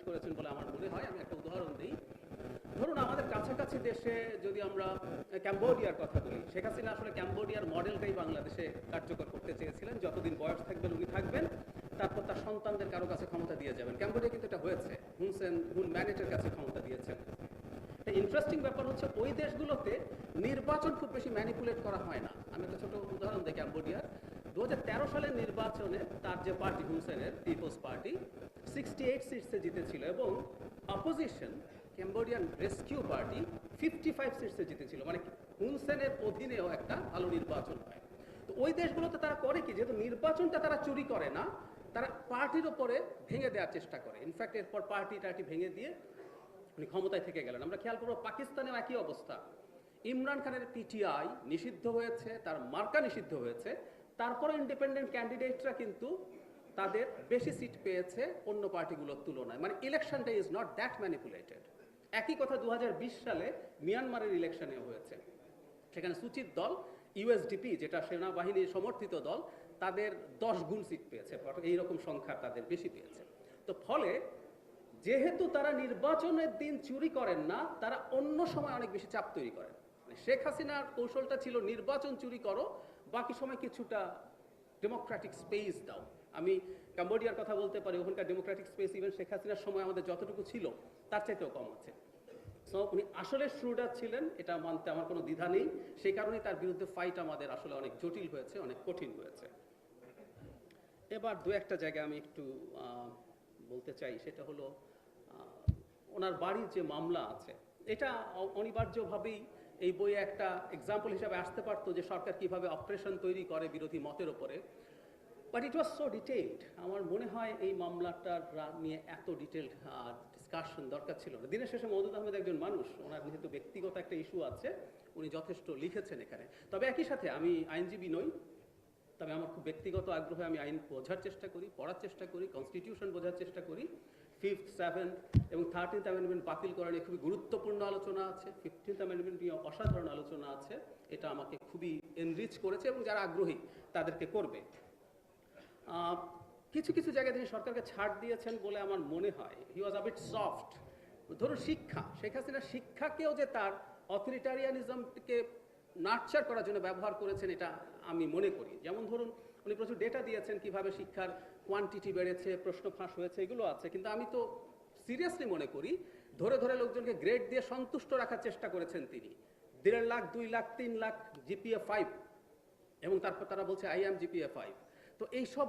Establish করেছেন বলে আমার মনে হয়। আমি একটা উদাহরণ দিই। ধরুন আমাদের কাছাকাছি দেশে যদি আমরা ক্যাম্বোডিয়ার কথা বলি, শেখ হাসিনা আসলে ক্যাম্বোডিয়ার মডেলটাই বাংলাদেশে কার্যকর করতে চেয়েছিলেন। যতদিন বয়স থাকবেন উনি থাকবেন, তারপর তার সন্তানদের কারও কাছে ক্ষমতা দিয়ে যাবেন। ক্যাম্বোডিয়া কিন্তু এটা হয়েছে। হুনসেন হুন ম্যানেটের কাছে ক্ষমতা দিয়েছেন। ইন্টারেস্টিং ব্যাপার হচ্ছে ওই দেশগুলোতে নির্বাচন খুব বেশি ম্যানিপুলেট করা হয় না। আমি একটা ছোট উদাহরণ দিই ক্যাম্বোডিয়ার। দু হাজার তেরো সালের নির্বাচনে তার যে পার্টি হুনসেনের পিপলস পার্টি সিক্সটি এইট সিটসে জিতেছিল এবং opposition Cambodian rescue party fifty five সিটসে জিতেছিল। মানে হুনসেনের অধীনেও একটা ভালো নির্বাচন হয়। তো ওই দেশগুলোতে তারা করে কি? যেহেতু নির্বাচনটা তারা চুরি করে না, তারা পার্টির ওপরে ভেঙে দেওয়ার চেষ্টা করে। ইনফ্যাক্ট এরপর পার্টি টার্টি ভেঙে দিয়ে উনি ক্ষমতায় থেকে গেলেন। আমরা খেয়াল করব পাকিস্তানেও একই অবস্থা। ইমরান খানের পিটিআই নিষিদ্ধ হয়েছে, তার মার্কা নিষিদ্ধ হয়েছে। তারপরে ইন্ডিপেন্ডেন্ট ক্যান্ডিডেটরা কিন্তু তাদের বেশি সিট পেয়েছে অন্য পার্টিগুলোর তুলনায়। মানে ইলেকশনটা ইজ নট দ্যাট ম্যানিপুলেটেড একই কথা দুই হাজার বিশ সালে মিয়ানমারের ইলেকশনে হয়েছে। সেখানে সুচিত দল ইউএসডিপি যেটা সেনাবাহিনীর সমর্থিত দল, তাদের দশ গুণ সিট পেয়েছে। এইরকম সংখ্যা তাদের বেশি পেয়েছে। তো ফলে যেহেতু তারা নির্বাচনের দিন চুরি করেন না, তারা অন্য সময় অনেক বেশি চাপ তৈরি করেন। মানে শেখ হাসিনার কৌশলটা ছিল নির্বাচন চুরি করো বাকি সময় কিছুটা ডেমোক্রেটিক স্পেস দাও। আমি কাম্বোডিয়ার কথা বলতে পারি, ওখানকার ডেমোক্রেটিক স্পেস ইভেন শেখ হাসিনার সময় আমাদের যতটুকু ছিল, তার চাইতেও কম আছে। সো উনি আসলে শ্রুডার ছিলেন, এটা মানতে আমার কোনো দ্বিধা নেই। সেই কারণেই তার বিরুদ্ধে ফাইট আমাদের আসলে অনেক জটিল হয়েছে, অনেক কঠিন হয়েছে। এবার দু একটা জায়গায় আমি একটু বলতে চাই, সেটা হলো ওনার বাড়ির যে মামলা আছে, এটা অনিবার্যভাবেই এই বইয়ে একটা এক্সাম্পল হিসাবে আসতে পারতো যে সরকার কীভাবে অপারেশন তৈরি করে বিরোধী মতের ওপরে but it was so detailed আমার মনে হয় এই মামলাটার নিয়ে এত ডিটেলড ডিসকাশন দরকার ছিল না। দিনের শেষে মহদুদ আহমেদ একজন মানুষ, ওনার যেহেতু ব্যক্তিগত একটা ইস্যু আছে, উনি যথেষ্ট লিখেছেন এখানে। তবে একই সাথে আমি আইনজীবী নই, তবে আমার খুব ব্যক্তিগত আগ্রহে আমি আইন বোঝার চেষ্টা করি, পড়ার চেষ্টা করি কনস্টিটিউশন বোঝার চেষ্টা করি। ফিফথ সেভেন্থ এবং থার্টিন্থ অ্যামেন্ডমেন্ট বাতিল করা নিয়ে খুবই গুরুত্বপূর্ণ আলোচনা আছে। ফিফটিন্থ অ্যামেন্ডমেন্ট নিয়ে অসাধারণ আলোচনা আছে। এটা আমাকে খুবই এনরিচ করেছে এবং যারা আগ্রহী তাদেরকে করবে। কিছু কিছু জায়গায় তিনি সরকারকে ছাড় দিয়েছেন বলে আমার মনে হয়। হি ওয়াজ আবিট সফট ধরুন শিক্ষা। শেখ হাসিনা শিক্ষাকেও যে তার অথরিটারিয়ানিজমকে নার্চার করার জন্য ব্যবহার করেছেন, এটা আমি মনে করি। যেমন ধরুন, উনি প্রচুর ডেটা দিয়েছেন কীভাবে শিক্ষার কোয়ান্টিটি বেড়েছে, প্রশ্ন ফাঁস হয়েছে, এগুলো আছে। কিন্তু আমি তো সিরিয়াসলি মনে করি, ধরে ধরে লোকজনকে গ্রেড দিয়ে সন্তুষ্ট রাখার চেষ্টা করেছেন তিনি। দেড় লাখ, দুই লাখ, তিন লাখ জিপিএ ফাইভ এবং তারপর তারা বলছে আই এম জিপিএ ফাইভ তো এইসব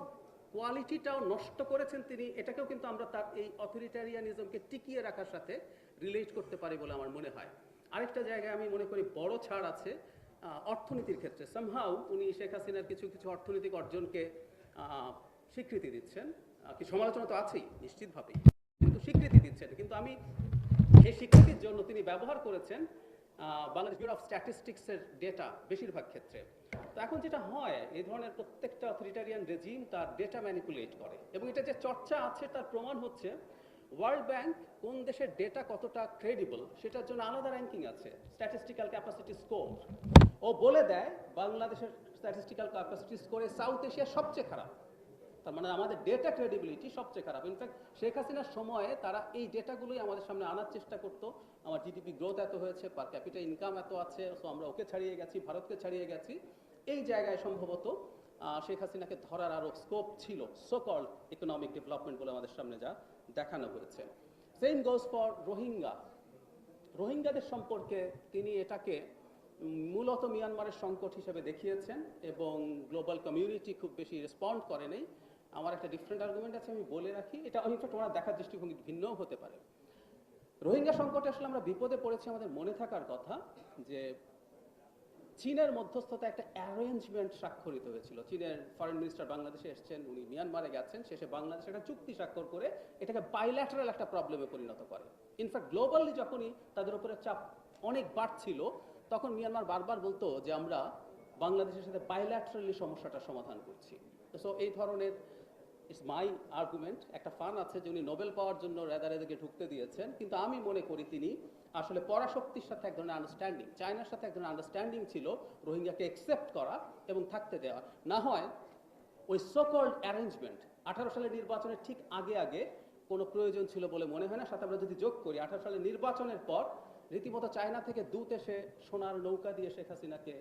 কোয়ালিটিটাও নষ্ট করেছেন তিনি, এটাকেও কিন্তু আমরা তার এই অথরিটারিয়ানিজমকে টিকিয়ে রাখার সাথে রিলেট করতে পারি বলে আমার মনে হয়। আরেকটা জায়গায় আমি মনে করি বড় ছাড় আছে অর্থনীতির ক্ষেত্রে। সামহাউ উনি শেখ হাসিনার কিছু কিছু অর্থনৈতিক অর্জনকে স্বীকৃতি দিচ্ছেন। কি সমালোচনা তো আছেই, নিশ্চিতভাবেই। কিন্তু স্বীকৃতি দিচ্ছেন। কিন্তু আমি সেই স্বীকৃতির জন্য তিনি ব্যবহার করেছেন বাংলাদেশ ব্যুরো অফ স্ট্যাটিস্টিক্সের ডেটা বেশিরভাগ ক্ষেত্রে। তো এখন যেটা হয়, এই ধরনের প্রত্যেকটা অথরিটারিয়ান রেজিম তার ডেটা ম্যানিপুলেট করে। এবং এটা যে চর্চা আছে, তার প্রমাণ হচ্ছে ওয়ার্ল্ড ব্যাংক কোন দেশের ডেটা কতটা ক্রেডিবল সেটার জন্য আলাদা র্যাঙ্কিং আছে স্ট্যাটিস্টিক্যাল ক্যাপাসিটি স্কোর ও বলে দেয়, বাংলাদেশের স্ট্যাটিস্টিক্যাল ক্যাপাসিটি স্কোরে সাউথ এশিয়া সবচেয়ে খারাপ। তার মানে আমাদের ডেটা ক্রেডিবিলিটি সবচেয়ে খারাপ। ইনফ্যাক্ট শেখ হাসিনার সময়ে তারা এই ডেটাগুলোই আমাদের সামনে আনার চেষ্টা করতো। আমার জিডিপি গ্রোথ এত হয়েছে পার ক্যাপিটা ইনকাম এত আছে সো আমরা ওকে ছাড়িয়ে গেছি, ভারতকে ছাড়িয়ে গেছি। এই জায়গায় সম্ভবত শেখ হাসিনাকে ধরার আরও স্কোপ ছিল সো কল্ড ইকোনমিক ডেভেলপমেন্ট বলে আমাদের সামনে যা দেখানো হয়েছে। সেম গোজ ফর রোহিঙ্গা রোহিঙ্গাদের সম্পর্কে তিনি এটাকে মূলত মিয়ানমারের সংকট হিসেবে দেখিয়েছেন এবং গ্লোবাল কমিউনিটি খুব বেশি রেসপন্ড করে নেই আমার একটা ডিফারেন্ট আর্গুমেন্ট আছে, আমি বলে রাখি। এটা ইনফ্যাক্ট ওনার দেখার দৃষ্টিভঙ্গি ভিন্নও হতে পারে। রোহিঙ্গা সংকটে আসলে আমরা বিপদে পড়েছি আমাদের মনে থাকার কথা যে চীনের মধ্যস্থতা একটা অ্যারেঞ্জমেন্ট স্বাক্ষরিত হয়েছিল। চীনের ফরেন মিনিস্টার বাংলাদেশে এসেছেন, উনি মিয়ানমারে গেছেন। শেষে বাংলাদেশে একটা চুক্তি স্বাক্ষর করে এটাকে বাইল্যাটারাল একটা প্রবলেমে পরিণত করে। ইনফ্যাক্ট গ্লোবালি যখনই তাদের উপরে চাপ অনেক বাড়ছিল, তখন মিয়ানমার বারবার বলতো যে আমরা বাংলাদেশের সাথে বাইল্যাটারালি সমস্যাটা সমাধান করছি। সো এই ধরনের ইটস মাই আর্গুমেন্ট একটা ফান আছে যে উনি নোবেল পাওয়ার জন্য রেদার এদেরকে ঢুকতে দিয়েছেন, কিন্তু আমি মনে করি তিনি আসলে পরাশক্তির সাথে এক ধরনের আন্ডারস্ট্যান্ডিং চায়নার সাথে এক ধরনের আন্ডারস্ট্যান্ডিং ছিল রোহিঙ্গাকে একসেপ্ট করা এবং থাকতে দেওয়া। না হয় ওই সকল্ড অ্যারেঞ্জমেন্ট আঠারো সালের নির্বাচনের ঠিক আগে আগে কোনো প্রয়োজন ছিল বলে মনে হয় না, সাথে আমরা যদি যোগ করি, আঠারো সালের নির্বাচনের পর রীতিমতো চায়না থেকে দূত এসে সোনার নৌকা দিয়ে শেখ হাসিনাকে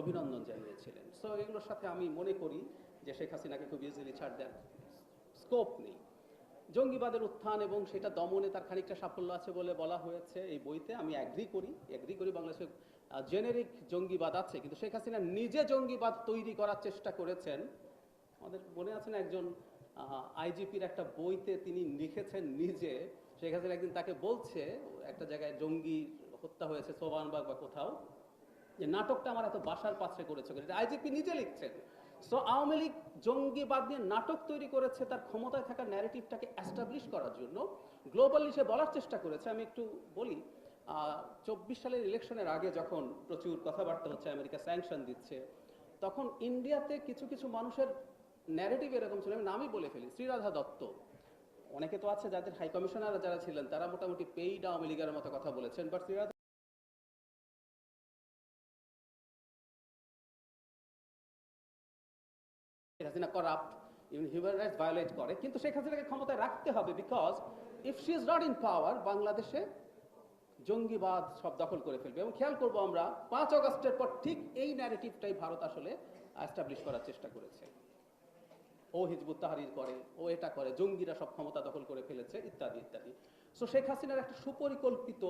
অভিনন্দন জানিয়েছিলেন। সো এগুলোর সাথে আমি মনে করি যে শেখ হাসিনাকে খুব ইজিলি ছাড় দেওয়ার স্কোপ নেই। জঙ্গিবাদের উত্থান এবং সেটা দমনে তার খানিকটা সাফল্য আছে বলে বলা হয়েছে এই বইতে। আমি অ্যাগ্রি করি অ্যাগ্রি করি বাংলাদেশে জেনেরিক জঙ্গিবাদ আছে। কিন্তু শেখ হাসিনা নিজে জঙ্গিবাদ তৈরি করার চেষ্টা করেছেন। আমাদের মনে আছে না একজন আইজিপির একটা বইতে তিনি লিখেছেন নিজে। শেখ হাসিনা একদিন তাকে বলছে, একটা জায়গায় জঙ্গি হত্যা হয়েছে সোবানবাগ বা কোথাও, যে নাটকটা আমার এত বাসার পাশে করেছে। আইজিপি নিজে লিখছেন। সো আওয়ামী লীগ জঙ্গিবাদ নিয়ে নাটক তৈরি করেছে, তার ক্ষমতায় থাকা ন্যারেটিভটাকে অ্যাস্টাবলিশ করার জন্য। গ্লোবালি সে বলার চেষ্টা করেছে, আমি একটু বলি চব্বিশ সালের ইলেকশনের আগে যখন প্রচুর কথাবার্তা হচ্ছে, আমেরিকা স্যাংশন দিচ্ছে, তখন ইন্ডিয়াতে কিছু কিছু মানুষের ন্যারেটিভ এরকম ছিল, আমি নামই বলে ফেলি, শ্রীরাধা দত্ত। অনেকে তো আছে যাদের হাই কমিশনার যারা ছিলেন, তারা মোটামুটি পেইড আওয়ামী লীগের মতো কথা বলেছেন but Shri Radha Sheikh Hasina corrupt human rights violate করে, কিন্তু শেখ হাসিনাকে ক্ষমতায় রাখতে হবে because if she is not in power বাংলাদেশে জঙ্গিবাদ সব দখল করে ফেলবে। এবং খেয়াল করব আমরা, পাঁচ অগস্টের পর ঠিক এই ন্যারেটিভটাই ভারত আসলে এস্টাবলিশ করার চেষ্টা করেছে। ও হিজবুত তাহারির করে, ও এটা করে, জঙ্গিরা সব ক্ষমতা দখল করে ফেলেছে, ইত্যাদি ইত্যাদি। সো শেখ হাসিনার একটা সুপরিকল্পিত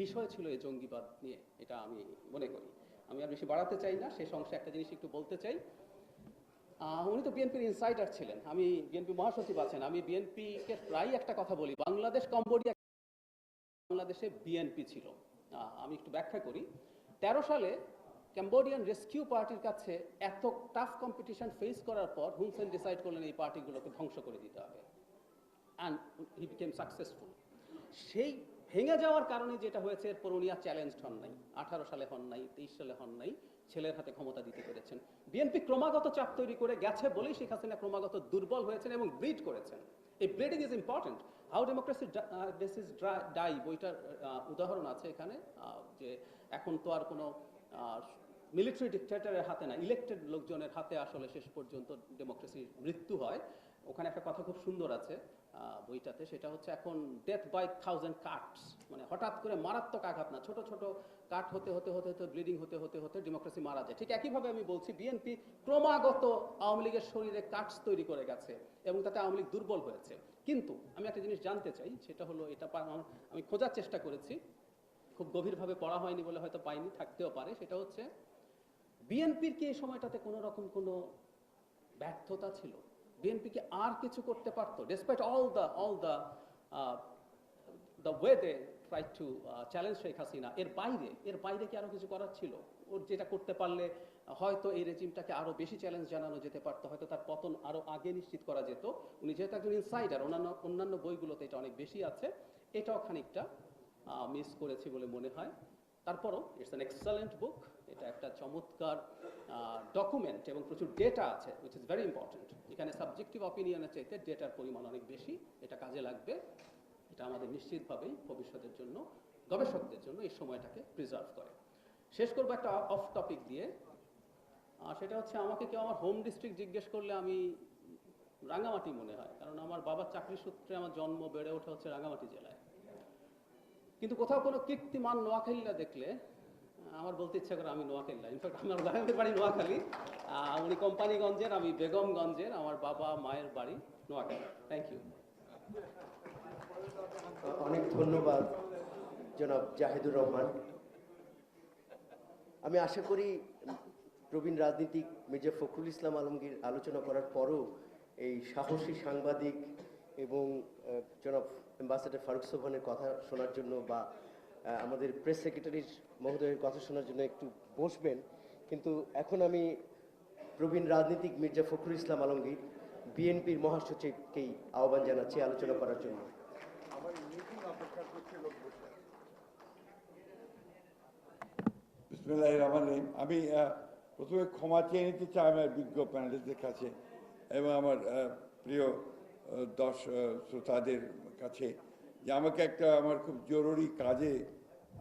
বিষয় ছিল এই জঙ্গিবাদ নিয়ে, এটা আমি মনে করি। আমি আর বেশি বাড়াতে চাই না, শেষ অংশে একটা জিনিস একটু বলতে চাই। উনি তো বিএনপির ইনসাইডার ছিলেন। আমি বিএনপি মহাসচিব আছেন। আমি বিএনপিকে প্রায় একটা কথা বলি। বাংলাদেশ, কম্বোডিয়া, বাংলাদেশে বিএনপি ছিল। আমি একটু ব্যাখ্যা করি। তেরো সালে ক্যাম্বোডিয়ান রেস্কিউ পার্টির কাছে এত টাফ কম্পিটিশন ফেস করার পর হুনসেন ডিসাইড করলেন এই পার্টিগুলোকে ধ্বংস করে দিতে হবে। অ্যান্ড হি বিকেম সাকসেসফুল সেই ভেঙে যাওয়ার কারণে যেটা হয়েছে, এরপর উনি আর চ্যালেঞ্জ হন নাই। আঠারো সালে হন নাই, তেইশ সালে হন নাই। ছেলের হাতে ক্ষমতা দিতে পেরেছেন। বিএনপি ক্রমাগত চাপ তৈরি করে গেছে বলেই শেখ হাসিনা ক্রমাগত দুর্বল হয়েছেন এবং ব্রিড করেছেন। এই breeding is important how democracy this is die বইটার উদাহরণ আছে এখানে যে এখন তো আর কোনো মিলিটারি ডিক্টেটরের হাতে না ইলেক্টেড লোকজনের হাতে আসলে শেষ পর্যন্ত ডেমোক্রেসির মৃত্যু হয়। ওখানে একটা কথা খুব সুন্দর আছে। বইটাতে, সেটা হচ্ছে এখন ডেথ বাই থাউজেন্ড কাটস মানে হঠাৎ করে মারাত্মক আঘাত না, ছোট ছোট কাট হতে হতে হতে হতে ব্লিডিং হতে হতে হতে ডেমোক্রেসি মারা যায়। ঠিক একইভাবে আমি বলছি বিএনপি ক্রমাগত আওয়ামী লীগের শরীরে কাটস তৈরি করে গেছে এবং তাতে আওয়ামী লীগ দুর্বল হয়েছে। কিন্তু আমি একটা জিনিস জানতে চাই, সেটা হলো এটা আমি খোঁজার চেষ্টা করেছি, খুব গভীরভাবে পড়া হয়নি বলে হয়তো পাইনি, থাকতেও পারে। সেটা হচ্ছে বিএনপির কি এই সময়টাতে কোনো রকম কোনো ব্যর্থতা ছিল? বিএনপি কি আর কিছু করতে পারতো despite all the all the the way they try to challenge Sheikh Hasina এর বাইরে এর বাইরে কি আরও কিছু করার ছিল? ওর যেটা করতে পারলে, হয়তো এই রেজিমটাকে আরও বেশি চ্যালেঞ্জ জানানো যেতে পারতো, হয়তো তার পতন আরও আগে নিশ্চিত করা যেত। উনি যেহেতু একজন ইনসাইডার অন্যান্য অন্যান্য বইগুলোতে এটা অনেক বেশি আছে। এটাও খানিকটা মিস করেছি বলে মনে হয়। তারপরও ইটস অ্যান এক্সেলেন্ট বুক এটা একটা চমৎকার ডকুমেন্ট এবং প্রচুর ডেটা আছে উইচ ইজ ভেরি ইম্পর্টেন্ট এখানে সাবজেক্টিভ অপিনিয়নের চাইতে ডেটার পরিমাণ অনেক বেশি, এটা কাজে লাগবে। এটা আমাদের নিশ্চিতভাবেই ভবিষ্যতের জন্য, গবেষকদের জন্য এই সময়টাকে প্রিজার্ভ করে। শেষ করব একটা অফ টপিক দিয়ে। সেটা হচ্ছে আমাকে কেউ আমার হোম ডিস্ট্রিক্ট জিজ্ঞেস করলে আমি রাঙামাটি মনে হয়, কারণ আমার বাবার চাকরি সূত্রে আমার জন্ম বেড়ে ওঠা হচ্ছে রাঙামাটি জেলায়। কিন্তু কোথাও কোনো কীর্তিমান নোয়াখালীরা দেখলে আমার বলতে ইচ্ছা করে আমি নোয়াখালীরা ইনফ্যাক্ট আমার গ্রামের বাড়ি নোয়াখালী। উনি কোম্পানিগঞ্জের, আমি বেগমগঞ্জের, আমার বাবা মায়ের বাড়ি নোয়াখালী। থ্যাংক ইউ অনেক ধন্যবাদ, জনাব জাহিদুর রহমান। আমি আশা করি প্রবীণ রাজনীতিক মির্জা ফখরুল ইসলাম আলমগীর আলোচনা করার পরও এই সাহসী সাংবাদিক এবং জনাব অ্যাম্বাসেডার ফারুক সোহানের কথা শোনার জন্য বা আমাদের প্রেস সেক্রেটারির মহোদয়ের কথা শোনার জন্য একটু বসবেন। কিন্তু এখন আমি প্রবীণ রাজনীতিক মির্জা ফখরুল ইসলাম আলমগীর বিএনপির মহাসচিবকেই আহ্বান জানাচ্ছি আলোচনা করার জন্য। আমি প্রথমে ক্ষমা চেয়ে নিতে চাই আমার বিজ্ঞ প্যানেলিস্টদের কাছে এবং আমার প্রিয় দশ শ্রোতাদের কাছে। যে আমাকে একটা আমার খুব জরুরি কাজে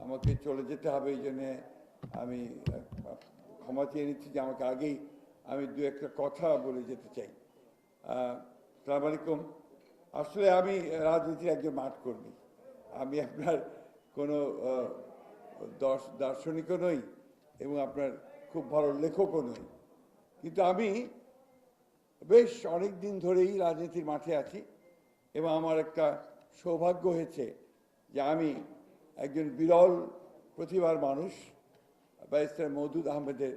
আমাকে চলে যেতে হবে, এই জন্যে আমি, ক্ষমা চেয়ে নিচ্ছি যে আমাকে আগেই আমি দু একটা কথা বলে যেতে চাই। সালাম আলাইকুম। আসলে আমি রাজনীতির একজন মাঠ কর্মী। আমি আপনার কোনো দার্শনিকও নই এবং আপনার খুব ভালো লেখকও নই। কিন্তু আমি বেশ অনেক দিন ধরেই রাজনীতির মাঠে আছি এবং আমার একটা সৌভাগ্য হয়েছে যে আমি একজন বিরল প্রতিভার মানুষ, ব্যারিস্টার মৌদুদ আহমেদের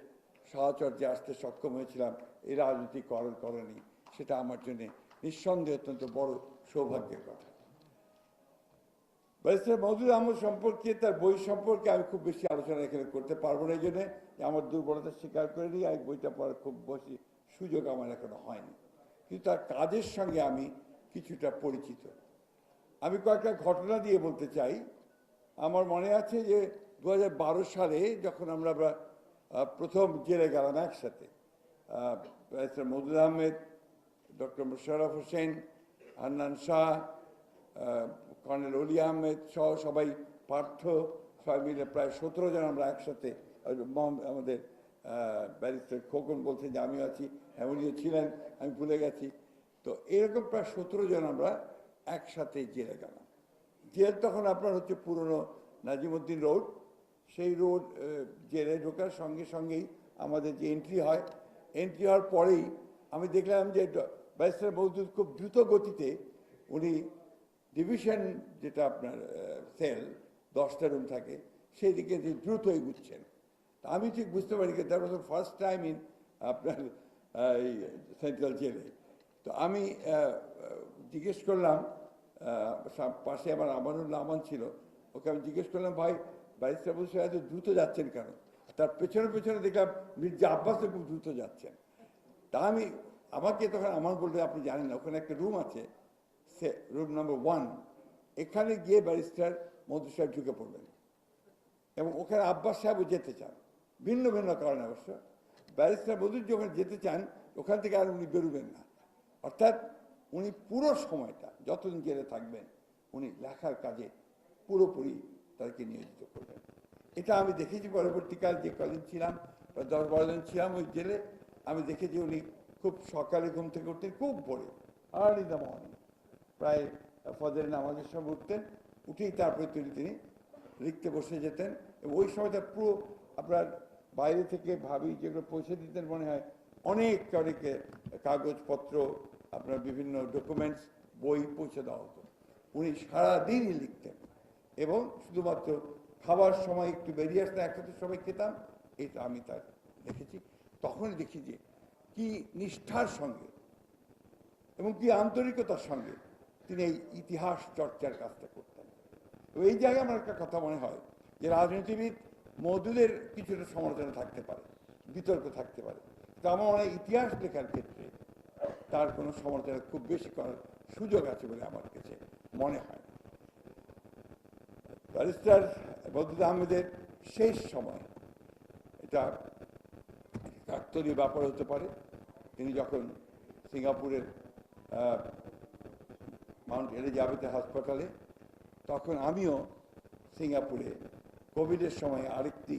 সাহচর্যে আসতে সক্ষম হয়েছিলাম। এই রাজনীতি করণ করণী সেটা আমার জন্য নিঃসন্দেহে অত্যন্ত বড় সৌভাগ্যের কথা। ব্যারিস্টার মৌদুদ আহমদ সম্পর্কে, তার বই সম্পর্কে আমি খুব বেশি আলোচনা এখানে করতে পারব না, এই জন্যে আমার দুর্বলতা স্বীকার করে নিই। আর বইটা পড়ার খুব বেশি সুযোগ আমার এখনও হয়নি। কিন্তু তার কাজের সঙ্গে আমি কিছুটা পরিচিত। আমি কয়েকটা ঘটনা দিয়ে বলতে চাই। আমার মনে আছে যে দু হাজার বারো সালে যখন আমরা প্রথম জেলে গেলাম একসাথে barrister Ahmed, doctor Musharraf Hossain, Hannan Shah colonel Oli Ahmed সহ সবাই পার্থ, সবাই মিলে প্রায় সতেরো জন আমরা একসাথে আমাদের ব্যারিস্টার খোকন বলছেন যে আমিও আছি হ্যাঁ ছিলেন, আমি ভুলে গেছি। তো এরকম প্রায় সতেরো জন আমরা একসাথে জেলে গেলাম। জেল তখন আপনার হচ্ছে পুরনো নাজিমুদ্দিন রোড। সেই রোড জেলে ঢোকার সঙ্গে সঙ্গেই আমাদের যে এন্ট্রি হয়। এন্ট্রি হওয়ার পরেই আমি দেখলাম যে ব্যারিস্টার মজদুর খুব দ্রুত গতিতে উনি ডিভিশন যেটা আপনার সেল দশটা রুম থাকে সেই দিকে দ্রুত এগুচ্ছেন। আমি ঠিক বুঝতে পারি that was first time in আপনার সেন্ট্রাল জেলে। তো আমি জিজ্ঞেস করলাম পাশে আমার আমানুল্লাহ আমান ছিল, ওকে আমি জিজ্ঞেস করলাম, ভাই ব্যারিস্টার বলছে এত দ্রুত যাচ্ছেন কেন? তার পেছনে পেছনে দেখলাম, মির্জা আব্বাসও খুব দ্রুত যাচ্ছেন। তা আমি আমাকে তখন আমার বলতে, আপনি জানেন না, ওখানে একটা রুম আছে, সে, রুম নাম্বার ওয়ান, এখানে গিয়ে ব্যারিস্টার মধু সাহেব ঢুকে পড়লেন এবং ওখানে আব্বাস সাহেবও যেতে চান, ভিন্ন ভিন্ন কারণে অবশ্য। ব্যারিস্টার মধুর যখন যেতে চান, ওখান থেকে আর উনি বেরোবেন না। অর্থাৎ উনি পুরো সময়টা, যতদিন জেলে থাকবেন, উনি লেখার কাজে পুরোপুরি তাদেরকে নিয়োজিত করবেন। এটা আমি দেখেছি, পরবর্তীকাল যে কদিন ছিলাম দশ বারো দিন ছিলাম ওই জেলে, আমি দেখেছি উনি খুব সকালে ঘুম থেকে উঠতেন, খুব ভোরে আর্লি দ্য মর্নিং প্রায় ফজরের নামাজের সময় উঠতেন, উঠেই তারপরে তিনি তিনি লিখতে বসে যেতেন, এবং ওই সময়টা পুরো আপনার বাইরে থেকে ভাবি যেগুলো পৌঁছে দিতেন মনে হয়, অনেক অনেকে কাগজপত্র আপনার বিভিন্ন ডকুমেন্টস বই পৌঁছে দেওয়া হতো। উনি সারাদিনই লিখতেন এবং শুধুমাত্র খাবার সময় একটু বেরিয়ে আসতে একসাথে সবাই খেতাম, এটা আমি তার দেখেছি। তখন দেখি যে কি নিষ্ঠার সঙ্গে এবং কি আন্তরিকতার সঙ্গে তিনি এই ইতিহাস চর্চার কাজটা করতেন। এই জায়গায় আমার একটা কথা মনে হয় যে রাজনীতিবিদ মধুদের কিছুটা সমালোচনা থাকতে পারে, বিতর্ক থাকতে পারে। তো আমার ইতিহাস লেখার ক্ষেত্রে তার কোনো সমালোচনা খুব বেশি করার সুযোগ আছে বলে আমার কাছে মনে হয় ব্যারিস্টার বদরুল আহমেদের শেষ সময় এটা কাকতলীয় ব্যাপার হতে পারে। তিনি যখন সিঙ্গাপুরের মাউন্ট এলিজাবেথ হাসপাতালে, তখন আমিও সিঙ্গাপুরে কোভিডের সময় আরেকটি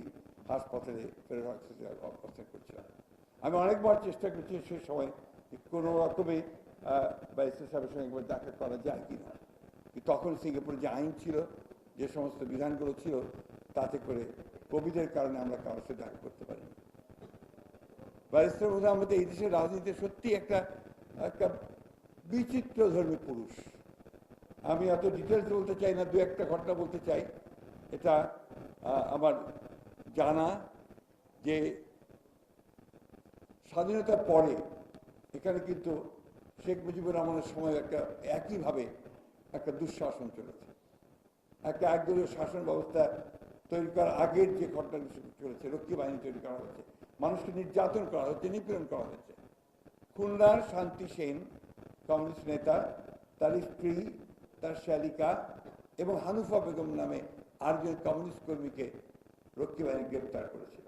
হাসপাতালে অবস্থান করছিলাম। আমি অনেকবার চেষ্টা করছি সে সময় কোনো রকমে ব্যারিস্টার সাহেবের সঙ্গে একবার দেখা করা যায় কি না? তখন সিঙ্গাপুরে যে আইন ছিল, যে সমস্ত বিধানগুলো ছিল, তাতে করে কোভিডের কারণে আমরা কারোর সাথে দেখা করতে পারিনি। ব্যারিস্টার মধ্যে আমাদের এই দেশের রাজনীতিতে সত্যি একটা একটা বিচিত্র ধর্মী পুরুষ। আমি এত ডিটেলস বলতে চাই না, দু একটা ঘটনা বলতে চাই। এটা আমার জানা যে স্বাধীনতার পরে এখানে কিন্তু শেখ মুজিবুর রহমানের সময় একটা একইভাবে একটা দুঃশাসন চলেছে। একটা একদলীয় শাসন ব্যবস্থা তৈরি করার আগের যে ঘটনাগুলো চলেছে, রক্ষী বাহিনী তৈরি করা হয়েছে, মানুষকে নির্যাতন করা হচ্ছে নিপীড়ন করা হয়েছে। খুলনার শান্তি সেন, কংগ্রেস নেতা, তার স্ত্রী, তার শ্যালিকা এবং হানুফা বেগম নামে আরেকজন কমিউনিস্ট কর্মীকে রক্ষী বাহিনী গ্রেপ্তার করেছিল।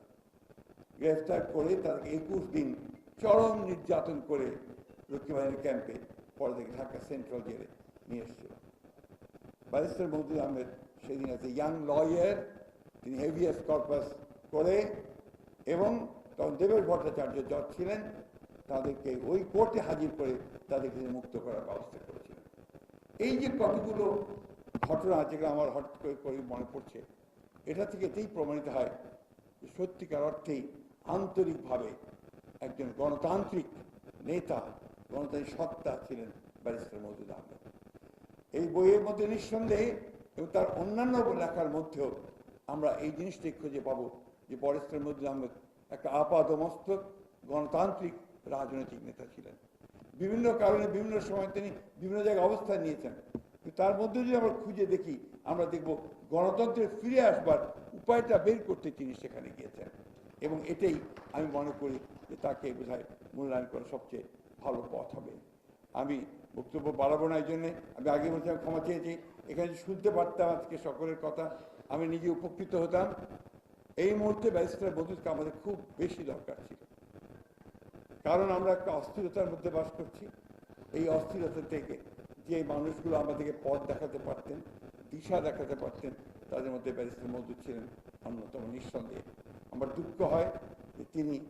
গ্রেফতার করে তাদেরকে একুশ দিন চরম নির্যাতন করে রক্ষী বাহিনীর ক্যাম্পে পরে থেকে ঢাকা সেন্ট্রাল জেলে নিয়ে এসেছিল। ব্যারিস্টার মজুদ আহমেদ সেদিন আছে ইয়াং লয়ার তিনি হেভিয়াস কর্পাস করে এবং তখন দেবেশ ভট্টাচার্য জজ ছিলেন, তাদেরকে ওই কোর্টে হাজির করে তাদেরকে মুক্ত করার ব্যবস্থা করেছিলেন। এই যে কতগুলো ঘটনা যেগুলো আমার হঠাৎ করে মনে পড়ছে, এটা থেকে এতেই প্রমাণিত হয় সত্যিকার অর্থেই আন্তরিকভাবে একজন গণতান্ত্রিক নেতা, গণতান্ত্রিক সত্তা ছিলেন ব্যারিস্টার মজুদ আহমেদ। এই বইয়ের মধ্যে নিঃসন্দেহে এবং তার অন্যান্য লেখার মধ্যেও আমরা এই জিনিসটাই খুঁজে পাবো যে বরিস্টার মজুদ আহমেদ একটা আপাদমস্তক গণতান্ত্রিক রাজনৈতিক নেতা ছিলেন। বিভিন্ন কারণে বিভিন্ন সময় তিনি বিভিন্ন জায়গায় অবস্থান নিয়েছেন। তার মধ্যে যদি আমরা খুঁজে দেখি, আমরা দেখব গণতন্ত্রে ফিরে আসবার উপায়টা বের করতে তিনি সেখানে গিয়েছেন। এবং এটাই আমি মনে করি তাকে বোধহয় মূল্যায়ন করা সবচেয়ে ভালো পথ হবে। আমি বক্তব্য বাড়াবো না এই জন্যে। আমি আগে বলছি আমি ক্ষমা চেয়েছি। এখানে শুনতে পারতাম আজকে সকলের কথা, আমি নিজে উপকৃত হতাম। এই মুহূর্তে ব্যারিস্টার মধুকে আমাদের খুব বেশি দরকার ছিল। কারণ আমরা একটা অস্থিরতার মধ্যে বাস করছি। এই অস্থিরতা থেকে যে মানুষগুলো আমাদেরকে পথ দেখাতে পারতেন, দিশা দেখাতে পারতেন, তাদের মধ্যে ব্যারিস্টার মজুদ ছিলেন অন্যতম নিঃসন্দেহে। আমার দুঃখ হয় যে তিনি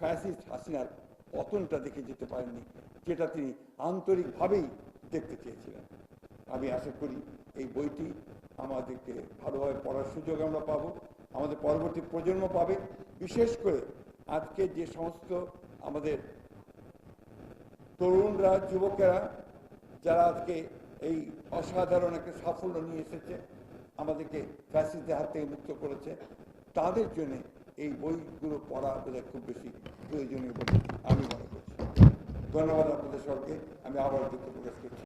ফ্যাসিস্ট হাসিনার পতনটা দেখে যেতে পারেননি, যেটা তিনি আন্তরিকভাবেই দেখতে চেয়েছিলেন। আমি আশা করি এই বইটি আমাদেরকে ভালোভাবে পড়ার সুযোগ আমরা পাবো, আমাদের পরবর্তী প্রজন্ম পাবে। বিশেষ করে আজকে যে সমস্ত আমাদের তরুণরা, যুবকেরা, যারা আজকে এই অসাধারণ একটা সাফল্য নিয়ে এসেছে, আমাদেরকে ফ্যাসিসদের হাত থেকে মুক্ত করেছে, তাদের জন্য এই বইগুলো পড়া বোধহয় খুব বেশি প্রয়োজনীয় বলে আমি মনে করছি। ধন্যবাদ আপনাদের সবকে আমি আবার দুঃখ প্রকাশ করছি।